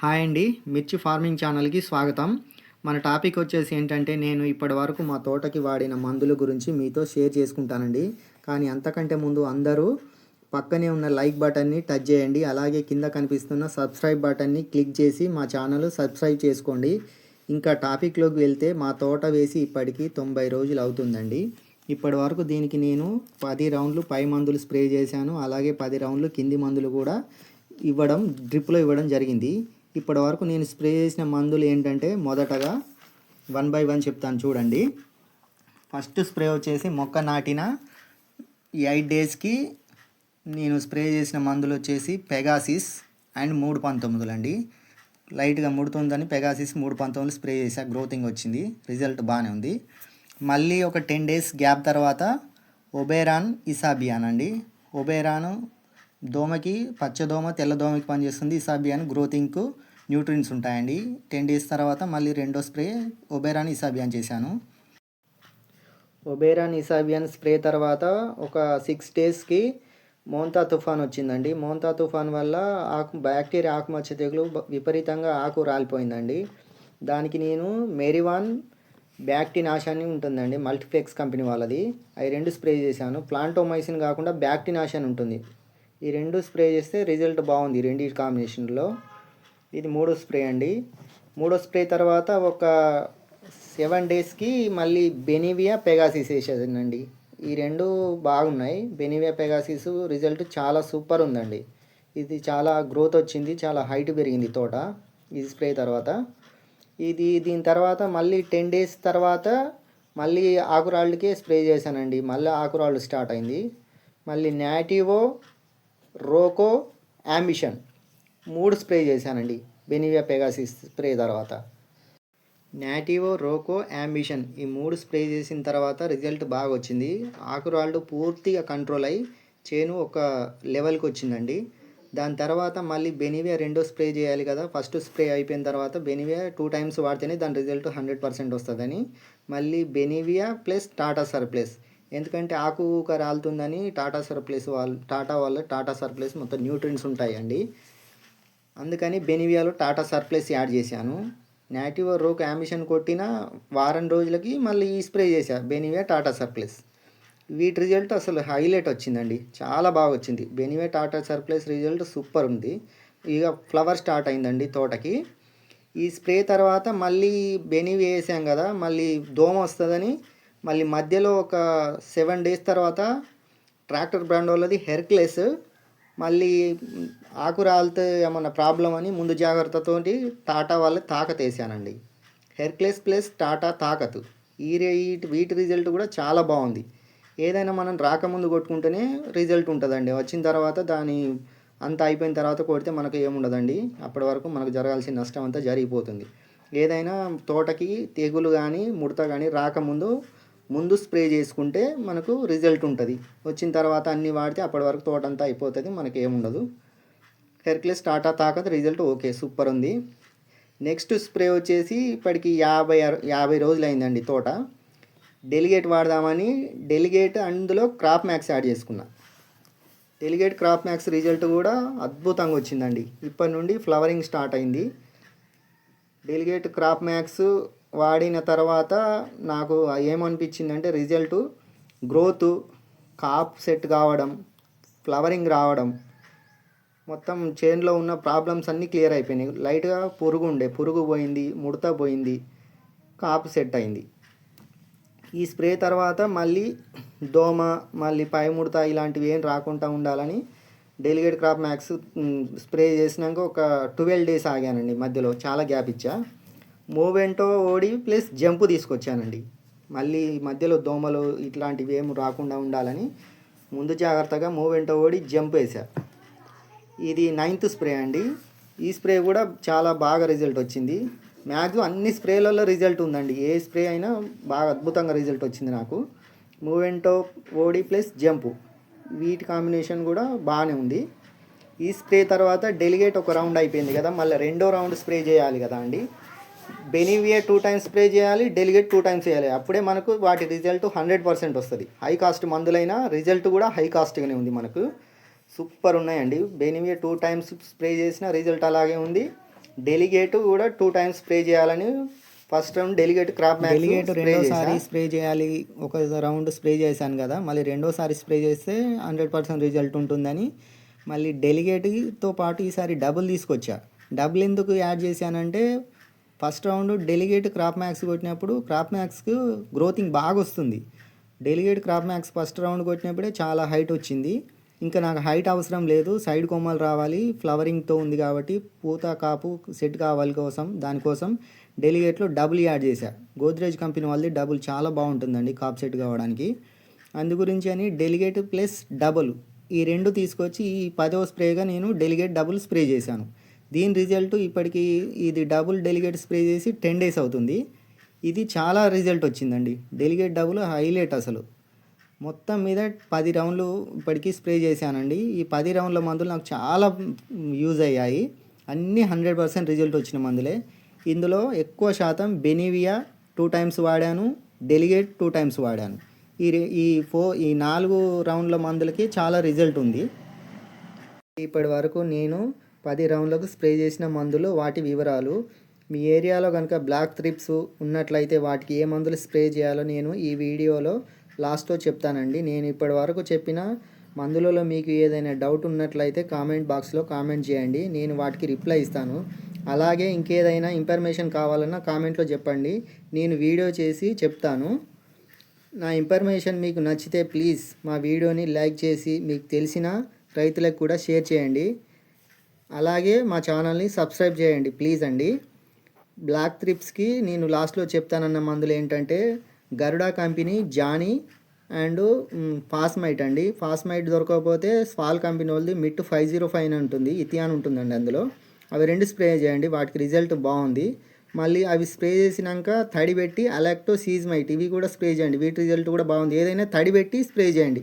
Hi అండి మిర్చి farming ఛానల్కి స్వాగతం. మన టాపిక్ వచ్చేసి ఏంటంటే నేను ఇప్పటి వరకు మా తోటకి వాడిన మందుల గురించి మీతో షేర్ చేసుకుంటానండి. కానీ అంతకంటే ముందు అందరూ పక్కనే ఉన్న లైక్ బటన్ని టచ్ చేయండి. అలాగే కింద కనిపిస్తున్న సబ్స్క్రైబ్ బటన్ని క్లిక్ చేసి మా ఛానల్ సబ్స్క్రైబ్ చేసుకోండి. ఇంకా టాపిక్లోకి వెళ్తే మా తోట వేసి ఇప్పటికి తొంభై రోజులు అవుతుందండి. ఇప్పటి వరకు దీనికి నేను పది రౌండ్లు పై మందులు స్ప్రే చేశాను. అలాగే పది రౌండ్లు కింది మందులు కూడా ఇవ్వడం డ్రిప్లో ఇవ్వడం జరిగింది. ఇప్పటి వరకు నేను స్ప్రే చేసిన మందులు ఏంటంటే మొదటగా వన్ బై వన్ చెప్తాను చూడండి. ఫస్ట్ స్ప్రే వచ్చేసి మొక్క నాటిన ఈ ఎయిట్ డేస్కి నేను స్ప్రే చేసిన మందులు వచ్చేసి పెగాసిస్ అండ్ మూడు పంతొమ్మిదిలు అండి. లైట్గా ముడుతుందని పెగాసిస్ మూడు పంతొమ్మిది స్ప్రే చేసా గ్రోతింగ్ వచ్చింది రిజల్ట్ బాగానే ఉంది. మళ్ళీ ఒక టెన్ డేస్ గ్యాప్ తర్వాత ఒబేరాన్ ఇసాబియాన్ అండి. ఒబేరాను దోమకి పచ్చ దోమ తెల్ల దోమకి పనిచేస్తుంది. ఇసాబియాన్ గ్రోతింగ్కు న్యూట్రిన్స్ ఉంటాయండి. టెన్ డేస్ తర్వాత మళ్ళీ రెండో స్ప్రే ఒబేరాన్ ఇసాబియాన్ చేశాను. ఒబేరాన్ ఇసాబియాన్ స్ప్రే తర్వాత ఒక సిక్స్ డేస్కి మోంతా తుఫాన్ వచ్చిందండి. మోంతా తుఫాన్ వల్ల ఆకు బ్యాక్టీరియా ఆకుమచ్చ తెగులు విపరీతంగా ఆకు రాలిపోయిందండి. దానికి నేను మెరివాన్ బ్యాక్టీ నాశాన్ని ఉంటుందండి. మల్టీప్లెక్స్ కంపెనీ వాళ్ళది. అవి రెండు స్ప్రే చేశాను. ప్లాంటోమైసిన్ కాకుండా బ్యాక్టీ అని ఉంటుంది. ఈ రెండు స్ప్రే చేస్తే రిజల్ట్ బాగుంది రెండి కాంబినేషన్లో. ఇది మూడో స్ప్రే అండి. మూడో స్ప్రే తర్వాత ఒక సెవెన్ డేస్కి మళ్ళీ బెనివియా పెగాసిస్ వేసేదండి. ఈ రెండు బాగున్నాయి. బెనివియా పెగాసిస్ రిజల్ట్ చాలా సూపర్ ఉందండి. ఇది చాలా గ్రోత్ వచ్చింది చాలా హైట్ పెరిగింది తోట ఇది స్ప్రే తర్వాత. ఇది దీని తర్వాత మళ్ళీ టెన్ డేస్ తర్వాత మళ్ళీ ఆకురాళ్ళకే స్ప్రే చేశానండి. మళ్ళీ ఆకురాళ్ళు స్టార్ట్ అయింది. మళ్ళీ నాటివో రోకో యాంబిషన్ మూడు స్ప్రే చేశానండి. బెనివియా పెగాసిస్ స్ప్రే తర్వాత. నాటివో రోకో అంబిషన్ ఈ మూడు స్ప్రే చేసిన తర్వాత రిజల్ట్ బాగా వచ్చింది. ఆకురాళ్ళు పూర్తిగా కంట్రోల్ అయ్యి చేను ఒక లెవెల్కి వచ్చిందండి. దాని తర్వాత మళ్ళీ బెనివియా రెండో స్ప్రే చేయాలి కదా. ఫస్ట్ స్ప్రే అయిపోయిన తర్వాత బెనివియా టూ టైమ్స్ వాడితేనే దాని రిజల్ట్ హండ్రెడ్ పర్సెంట్ వస్తుందని. మళ్ళీ బెనివియా ప్లస్ టాటా సర్ప్లస్ ఎందుకంటే ఆకు రాలుతుందని టాటా సర్ప్లస్ వాళ్ళు టాటా వాళ్ళ టాటా సర్ప్లస్ మొత్తం న్యూట్రిన్స్ ఉంటాయండి. అందుకని బెనివియాలో టాటా సర్ప్లస్ యాడ్ చేశాను. నాటివ్ రోక్ అంబిషన్ కొట్టిన వారం రోజులకి మళ్ళీ ఈ స్ప్రే చేశా. Benevia Tata surplus. వీటి రిజల్ట్ అసలు హైలైట్ వచ్చిందండి. చాలా బాగా వచ్చింది. Benevia Tata surplus result super ఉంది. ఇక ఫ్లవర్ స్టార్ట్ అయిందండి తోటకి. ఈ స్ప్రే తర్వాత మళ్ళీ బెనివి వేసాం కదా మళ్ళీ దోమ వస్తుందని మళ్ళీ మధ్యలో ఒక సెవెన్ డేస్ తర్వాత ట్రాక్టర్ బ్రాండ్ వాళ్ళది హెర్క్లెస్ మళ్ళీ ఆకు రాలితే ఏమన్నా ప్రాబ్లం అని ముందు జాగ్రత్తతోటి టాటా వాళ్ళు తాకత్ వేసానండి హెర్క్లెస్ ప్లస్ టాటా తాకత్ ఈ వీటి వీటి రిజల్ట్ కూడా చాలా బాగుంది. ఏదైనా మనం రాకముందు కొట్టుకుంటేనే రిజల్ట్ ఉంటుందండి. వచ్చిన తర్వాత దాని అంతా అయిపోయిన తర్వాత కొడితే మనకు ఏముండదండి. అప్పటి వరకు మనకు జరగాల్సిన నష్టం అంతా జరిగిపోతుంది. ఏదైనా తోటకి తెగులు కానీ ముడత కానీ రాకముందు ముందు స్ప్రే చేసుకుంటే మనకు రిజల్ట్ ఉంటుంది. వచ్చిన తర్వాత అన్నీ వాడితే అప్పటి వరకు తోట అంతా అయిపోతుంది మనకి ఏముండదు Hercules Tata Takat result okay super ఉంది. నెక్స్ట్ స్ప్రే వచ్చేసి ఇప్పటికి యాభై యాభై రోజులు అయిందండి తోట. డెలిగేట్ వాడదామని డెలిగేట్ అందులో క్రాప్ మ్యాక్స్ యాడ్ చేసుకున్నా. డెలిగేట్ క్రాప్ మ్యాక్స్ రిజల్ట్ కూడా అద్భుతంగా వచ్చిందండి. ఇప్పటి నుండి ఫ్లవరింగ్ స్టార్ట్ అయింది. డెలిగేట్ క్రాప్ మ్యాక్స్ వాడిన తర్వాత నాకు ఏమనిపించిందంటే రిజల్ట్ గ్రోత్ కాప్ సెట్ కావడం ఫ్లవరింగ్ రావడం మొత్తం చేన్లో ఉన్న ప్రాబ్లమ్స్ అన్నీ క్లియర్ అయిపోయినాయి. లైట్గా పురుగు ఉండే పురుగు పోయింది ముడత పోయింది కాపు సెట్ అయింది. ఈ స్ప్రే తర్వాత మళ్ళీ దోమ మళ్ళీ పై ముడత ఇలాంటివి ఏం రాకుండా ఉండాలని డెలిగేట్ క్రాప్ మ్యాక్స్ స్ప్రే చేసినాక ఒక ట్వెల్వ్ డేస్ ఆగానండి మధ్యలో. చాలా గ్యాప్ ఇచ్చా. మూవెంటో ఓడి ప్లస్ జంపు తీసుకొచ్చానండి. మళ్ళీ మధ్యలో దోమలు ఇట్లాంటివి ఏం రాకుండా ఉండాలని ముందు జాగ్రత్తగా మూవెంటో ఓడి జంప్ వేసా ఇది నైన్త్ స్ప్రే అండి. ఈ స్ప్రే కూడా చాలా బాగా రిజల్ట్ వచ్చింది. మ్యాక్సిమం అన్ని స్ప్రేలలో రిజల్ట్ ఉందండి. ఏ స్ప్రే అయినా బాగా అద్భుతంగా రిజల్ట్ వచ్చింది నాకు. మూవెంటో ఓడి ప్లస్ జంపు వీటి కాంబినేషన్ కూడా బాగానే ఉంది. ఈ స్ప్రే తర్వాత డెలిగేట్ ఒక రౌండ్ అయిపోయింది కదా మళ్ళీ రెండో రౌండ్ స్ప్రే చేయాలి కదా అండి. బెనివియా టూ టైమ్స్ స్ప్రే చేయాలి డెలిగేట్ టూ టైమ్స్ చేయాలి. అప్పుడే మనకు వాటి రిజల్ట్ హండ్రెడ్ పర్సెంట్ వస్తుంది. హై కాస్ట్ మందులైనా రిజల్ట్ కూడా హై కాస్ట్గానే ఉంది మనకు. సూపర్ ఉన్నాయండి. బెనివియా టూ టైమ్స్ స్ప్రే చేసిన రిజల్ట్ అలాగే ఉంది. డెలిగేట్ కూడా టూ టైమ్స్ స్ప్రే చేయాలని first round delegate crop delegate రెండోసారి స్ప్రే చేయాలి. ఒక రౌండ్ స్ప్రే చేశాను కదా. మళ్ళీ రెండోసారి స్ప్రే చేస్తే హండ్రెడ్ పర్సెంట్ రిజల్ట్ ఉంటుందని. మళ్ళీ డెలిగేట్తో పాటు ఈసారి డబుల్ తీసుకొచ్చా. డబుల్ ఎందుకు యాడ్ చేశానంటే first round delegate crop max కొట్టినప్పుడు క్రాప్ మ్యాక్స్కు గ్రోతింగ్ బాగా వస్తుంది. Delegate crop max first round కొట్టినప్పుడే చాలా హైట్ వచ్చింది. ఇంకా నాకు హైట్ అవసరం లేదు సైడ్ కొమ్మలు రావాలి ఫ్లవరింగ్తో ఉంది కాబట్టి పూత కాపు సెట్ కావాలి కోసం దానికోసం డెలిగేట్లో డబుల్ యాడ్ చేశా. గోద్రేజ్ కంపెనీ వాళ్ళది డబుల్ చాలా బాగుంటుందండి కాప్ సెట్ కావడానికి. అందు గురించి అని డెలిగేట్ ప్లస్ డబుల్ ఈ రెండు తీసుకొచ్చి ఈ పదవ స్ప్రేగా నేను డెలిగేట్ డబుల్ స్ప్రే చేశాను. దీని రిజల్ట్ ఇప్పటికి ఇది డబుల్ డెలిగేట్ స్ప్రే చేసి టెన్ డేస్ అవుతుంది. ఇది చాలా రిజల్ట్ వచ్చిందండి. డెలిగేట్ డబుల్ హైలైట్ అసలు. మొత్తం మీద పది రౌండ్లు ఇప్పటికీ స్ప్రే చేశానండి. ఈ పది రౌండ్ల మందులు నాకు చాలా యూజ్ అయ్యాయి. అన్నీ హండ్రెడ్ పర్సెంట్ రిజల్ట్ వచ్చిన మందులే. ఇందులో ఎక్కువ శాతం బెనివియా టూ టైమ్స్ వాడాను డెలిగేట్ టూ టైమ్స్ వాడాను. ఈ ఈ ఫో ఈ నాలుగు రౌండ్ల మందులకి చాలా రిజల్ట్ ఉంది. ఇప్పటి వరకు నేను పది రౌండ్లకు స్ప్రే చేసిన మందులు వాటి వివరాలు. మీ ఏరియాలో కనుక బ్లాక్ త్రిప్స్ ఉన్నట్లయితే వాటికి ఏ మందులు స్ప్రే చేయాలో నేను ఈ వీడియోలో లాస్ట్లో చెప్తానండి. నేను ఇప్పటి వరకు చెప్పిన మందులలో మీకు ఏదైనా డౌట్ ఉన్నట్లయితే కామెంట్ బాక్స్లో కామెంట్ చేయండి. నేను వాటికి రిప్లై ఇస్తాను. అలాగే ఇంకేదైనా ఇన్ఫర్మేషన్ కావాలన్నా కామెంట్లో చెప్పండి. నేను వీడియో చేసి చెప్తాను. నా ఇన్ఫర్మేషన్ మీకు నచ్చితే ప్లీజ్ మా వీడియోని లైక్ చేసి మీకు తెలిసిన రైతులకు కూడా షేర్ చేయండి. అలాగే మా ఛానల్ని సబ్స్క్రైబ్ చేయండి ప్లీజ్ అండి. బ్లాక్ త్రిప్స్కి నేను లాస్ట్లో చెప్తానన్న మందులు ఏంటంటే Garuda company Johnny and Phosmite అండి. ఫాస్మైట్ దొరకకపోతే స్వాల్ కంపెనీ వాళ్ళది మిట్ ఫైవ్ జీరో ఫైవ్ అని ఉంటుంది ఇథియాన్ ఉంటుందండి అందులో. అవి రెండు స్ప్రే చేయండి వాటికి రిజల్ట్ బాగుంది. మళ్ళీ అవి స్ప్రే చేసినాక తడి పెట్టి అలాక్టో సీజ్మైట్ ఇవి కూడా స్ప్రే చేయండి వీటి రిజల్ట్ కూడా బాగుంది. ఏదైనా తడి పెట్టి స్ప్రే చేయండి.